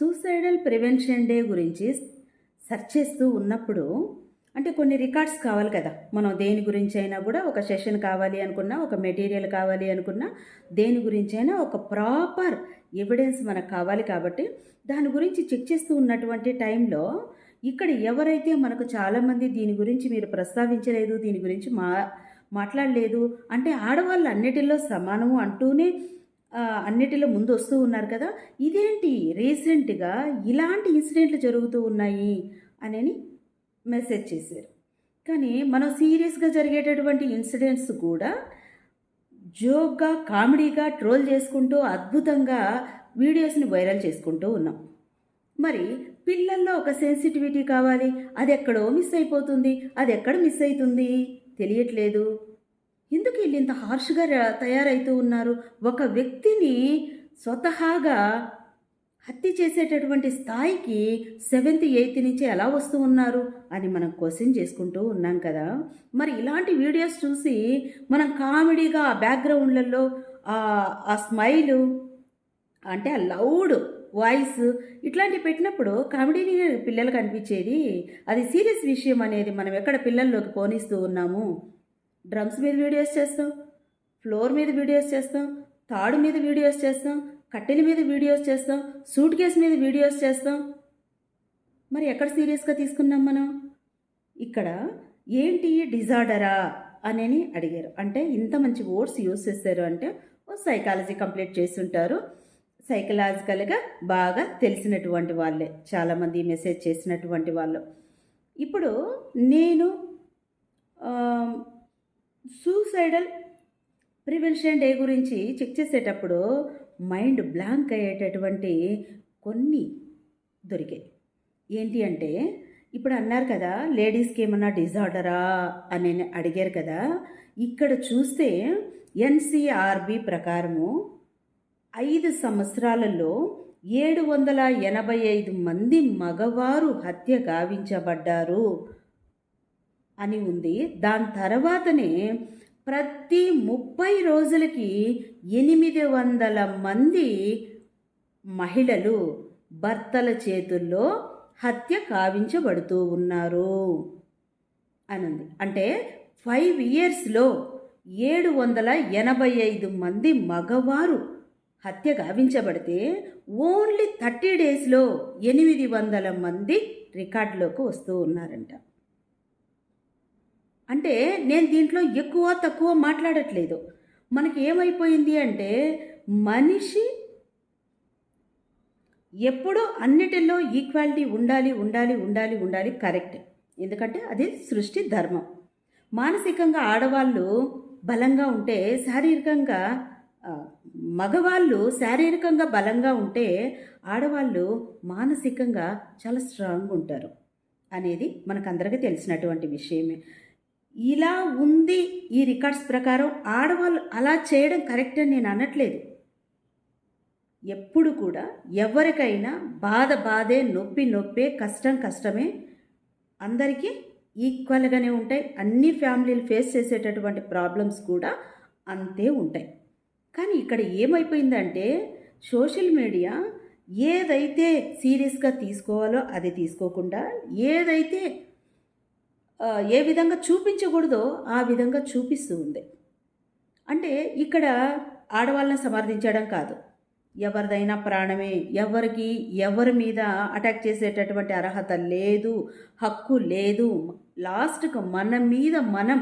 Suicidal prevention day గురించి search చేస్తూ ఉన్నప్పుడు అంటే కొన్ని రికార్డ్స్ కావాలి కదా. మనం దేని గురించి అయినా కూడా ఒక సెషన్ కావాలి అనుకున్నా ఒక మెటీరియల్ కావాలి అనుకున్నా దేని గురించి అయినా ఒక ప్రాపర్ ఎవిడెన్స్ మనకు కావాలి కాబట్టి దాని గురించి చెక్ చేస్తూ ఉన్నటువంటి టైంలో ఇక్కడ ఎవరైతే మనకు చాలామంది దీని గురించి మీరు ప్రస్తావించలేదు దీని గురించి మా మాట్లాడలేదు అంటే ఆడవాళ్ళు అన్నిటిలో సమానము అంటూనే అన్నిటిలో ముందు వస్తూ ఉన్నారు కదా ఇదేంటి రీసెంట్గా ఇలాంటి ఇన్సిడెంట్లు జరుగుతూ ఉన్నాయి అని మెసేజ్ చేశారు. కానీ మనం సీరియస్గా జరిగేటటువంటి ఇన్సిడెంట్స్ కూడా జోక్గా కామెడీగా ట్రోల్ చేసుకుంటూ అద్భుతంగా వీడియోస్ని వైరల్ చేసుకుంటూ ఉన్నాం. మరి పిల్లల్లో ఒక సెన్సిటివిటీ కావాలి అది ఎక్కడో మిస్ అయిపోతుంది అది ఎక్కడ మిస్ అవుతుంది తెలియట్లేదు. ఎందుకు వీళ్ళు ఇంత హార్ష్గా తయారైతూ ఉన్నారు? ఒక వ్యక్తిని స్వతహాగా హత్య చేసేటటువంటి స్థాయికి సెవెంత్ ఎయిత్ నుంచి ఎలా వస్తూ ఉన్నారు? అని మనం క్వశ్చన్ చేసుకుంటూ ఉన్నాం కదా. మరి ఇలాంటి వీడియోస్ చూసి మనం కామెడీగా ఆ బ్యాక్గ్రౌండ్లలో ఆ- ఆ స్మైలు అంటే ఆ లౌడ్ వాయిస్ ఇట్లాంటివి పెట్టినప్పుడు కామెడీని పిల్లలకు అనిపించేది? అది సీరియస్ విషయం అనేది మనం ఎక్కడ పిల్లల్లోకి పోనిస్తూ ఉన్నాము? డ్రమ్స్ మీద వీడియోస్ చేస్తాం ఫ్లోర్ మీద వీడియోస్ చేస్తాం తాడు మీద వీడియోస్ చేస్తాం కట్టెల మీద వీడియోస్ చేస్తాం సూట్ కేస్ మీద వీడియోస్ చేస్తాం. మరి ఎక్కడ సీరియస్గా తీసుకున్నాం మనం? ఇక్కడ ఏంటి డిజార్డరా అని అడిగారు. అంటే ఇంత మంచి వర్డ్స్ యూస్ చేస్తారు అంటే ఓ సైకాలజీ కంప్లీట్ చేస్తుంటారు సైకలాజికల్గా బాగా తెలిసినటువంటి వాళ్ళే చాలామంది మెసేజ్ చేసినటువంటి వాళ్ళు. ఇప్పుడు నేను సూసైడల్ ప్రివెన్షన్ డే గురించి చెక్ చేసేటప్పుడు మైండ్ బ్లాంక్ అయ్యేటటువంటి కొన్ని దొరికాయి. ఏంటి అంటే ఇప్పుడు అన్నారు కదా లేడీస్కి ఏమన్నా డిజార్డరా అని అడిగారు కదా ఇక్కడ చూస్తే ఎన్సిఆర్బి ప్రకారము ఐదు సంవత్సరాలలో ఏడు వందల ఎనభై ఐదు మంది మగవారు హత్య గావించబడ్డారు. అని ఉంది. దాని తర్వాతనే ప్రతి ముప్పై రోజులకి ఎనిమిది వందల మంది మహిళలు భర్తల చేతుల్లో హత్య కావించబడుతూ ఉన్నారు అని ఉంది అంటే ఫైవ్ ఇయర్స్లో ఏడు వందల ఎనభై ఐదు మంది మగవారు హత్య గావించబడితే ఓన్లీ థర్టీ డేస్లో ఎనిమిది వందల మంది రికార్డులోకి వస్తూ ఉన్నారంట. అంటే నేను దీంట్లో ఎక్కువ తక్కువ మాట్లాడట్లేదు. మనకి ఏమైపోయింది అంటే మనిషి ఎప్పుడూ అన్నిటిలో ఈక్వాలిటీ ఉండాలి ఉండాలి ఉండాలి ఉండాలి కరెక్ట్. ఎందుకంటే అది సృష్టి ధర్మం. మానసికంగా ఆడవాళ్ళు బలంగా ఉంటే శారీరకంగా మగవాళ్ళు శారీరకంగా బలంగా ఉంటే ఆడవాళ్ళు మానసికంగా చాలా స్ట్రాంగ్ ఉంటారు. అనేది మనకందరికీ తెలిసినటువంటి విషయమే. ఇలా ఉంది ఈ రికార్డ్స్ ప్రకారం ఆడవాళ్ళు అలా చేయడం కరెక్ట్ అని నేను అనట్లేదు. ఎప్పుడు కూడా ఎవరికైనా బాధ బాధే నొప్పి నొప్పే కష్టం కష్టమే అందరికీ ఈక్వల్గానే ఉంటాయి. అన్ని ఫ్యామిలీలు ఫేస్ చేసేటటువంటి ప్రాబ్లమ్స్ కూడా అంతే ఉంటాయి. కానీ ఇక్కడ ఏమైపోయిందంటే సోషల్ మీడియా ఏదైతే సీరియస్గా తీసుకోవాలో అది తీసుకోకుండా ఏదైతే ఏ విధంగా చూపించకూడదో ఆ విధంగా చూపిస్తూ ఉంది అంటే ఇక్కడ ఆడవాళ్ళని సమర్థించడం కాదు. ఎవరిదైనా ప్రాణమే ఎవరికి ఎవరి మీద అటాక్ చేసేటటువంటి అర్హత లేదు హక్కు లేదు. లాస్ట్కు మన మీద మనం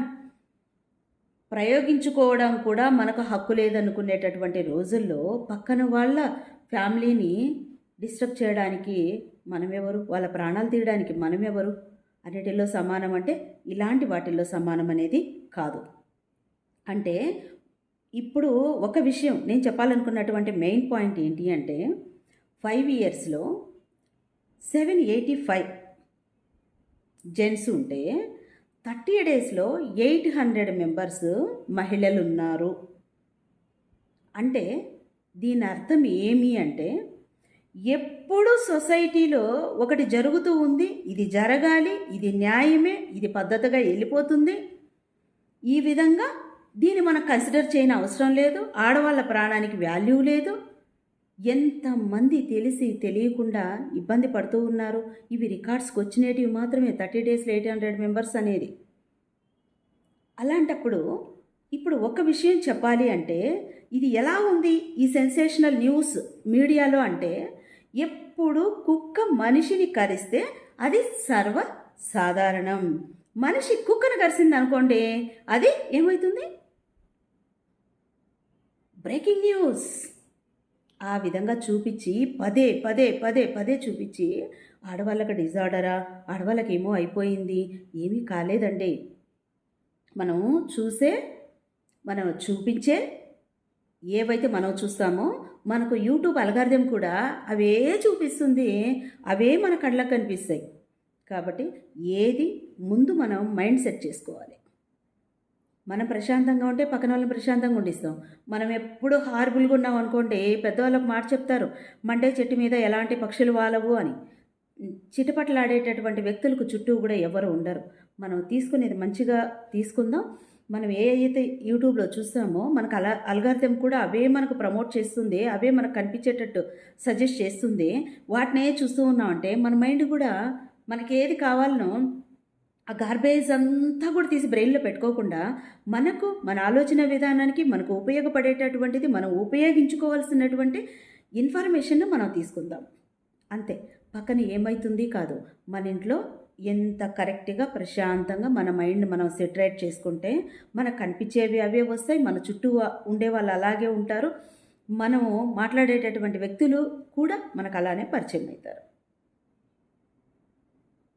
ప్రయోగించుకోవడం కూడా మనకు హక్కు లేదనుకునేటటువంటి రోజుల్లో పక్కన వాళ్ళ ఫ్యామిలీని డిస్టర్బ్ చేయడానికి మనమెవరు? వాళ్ళ ప్రాణాలు తీయడానికి మనమెవరు? అన్నిటిలో సమానం అంటే ఇలాంటి వాటిల్లో సమానం అనేది కాదు. అంటే ఇప్పుడు ఒక విషయం నేను చెప్పాలనుకున్నటువంటి మెయిన్ పాయింట్ ఏంటి అంటే ఫైవ్ ఇయర్స్లో సెవెన్ ఎయిటీ ఫైవ్ జెంట్స్ ఉంటే థర్టీ డేస్లో ఎయిట్ హండ్రెడ్ మెంబర్స్ మహిళలు ఉన్నారు అంటే దీని అర్థం ఏమి అంటే ఎప్ ఎప్పుడు సొసైటీలో ఒకటి జరుగుతూ ఉంది ఇది జరగాలి ఇది న్యాయమే ఇది పద్ధతిగా వెళ్ళిపోతుంది. ఈ విధంగా దీన్ని మనం కన్సిడర్ చేయని అవసరం లేదు ఆడవాళ్ళ ప్రాణానికి వాల్యూ లేదు. ఎంతమంది తెలిసి తెలియకుండా ఇబ్బంది పడుతూ ఉన్నారు. ఇవి రికార్డ్స్కి వచ్చినేటివి మాత్రమే థర్టీ డేస్లో ఎయిట్ హండ్రెడ్ మెంబర్స్ అనేది. అలాంటప్పుడు ఇప్పుడు ఒక విషయం చెప్పాలి అంటే ఇది ఎలా ఉంది ఈ సెన్సేషనల్ న్యూస్ మీడియాలో అంటే ఎప్పుడు కుక్క మనిషిని కరిస్తే అది సర్వ సాధారణం. మనిషి కుక్కను కరిసింది అనుకోండి అది ఏమవుతుంది? Breaking news. ఆ విధంగా చూపించి పదే పదే పదే పదే చూపించి ఆడవాళ్ళకి డిజార్డరా? ఆడవాళ్ళకి ఏమో అయిపోయింది ఏమీ కాలేదండి. మనం చూసే మనం చూపించే ఏవైతే మనం చూస్తామో మనకు యూట్యూబ్ అలగార్థం కూడా అవే చూపిస్తుంది. అవే మన కళ్ళకు కనిపిస్తాయి. కాబట్టి ఏది ముందు మనం మైండ్ సెట్ చేసుకోవాలి. మనం ప్రశాంతంగా ఉంటే పక్కన వాళ్ళని ప్రశాంతంగా ఉండిస్తాం. మనం ఎప్పుడు హార్బుల్గా ఉన్నాం అనుకోండి పెద్దవాళ్ళకి మాట చెప్తారు మండే చెట్టు మీద ఎలాంటి పక్షులు వాలవు అని. చిటపట్లాడేటటువంటి వ్యక్తులకు చుట్టూ కూడా ఎవరు ఉండరు. మనం తీసుకునేది మంచిగా తీసుకుందాం మనం ఏ అయితే యూట్యూబ్లో చూస్తామో మనకు అలా అల్గార్థం కూడా అవే మనకు ప్రమోట్ చేస్తుంది అవే మనకు కనిపించేటట్టు సజెస్ట్ చేస్తుంది. వాటినే చూస్తూ ఉన్నామంటే మన మైండ్ కూడా మనకి ఏది కావాలనో ఆ గార్బేజ్ అంతా కూడా తీసి బ్రెయిన్లో పెట్టుకోకుండా మనకు మన ఆలోచన విధానానికి మనకు ఉపయోగపడేటటువంటిది మనం ఉపయోగించుకోవాల్సినటువంటి ఇన్ఫర్మేషన్ మనం తీసుకుందాం. అంతే. పక్కన ఏమవుతుంది కాదు. మన ఇంట్లో ఎంత కరెక్ట్గా ప్రశాంతంగా మన మైండ్ మనం సెటరేట్ చేసుకుంటే మనకు కనిపించేవి అవే వస్తాయి. మన చుట్టూ ఉండే వాళ్ళు అలాగే ఉంటారు. మనము మాట్లాడేటటువంటి వ్యక్తులు కూడా మనకు అలానే పరిచయం అవుతారు.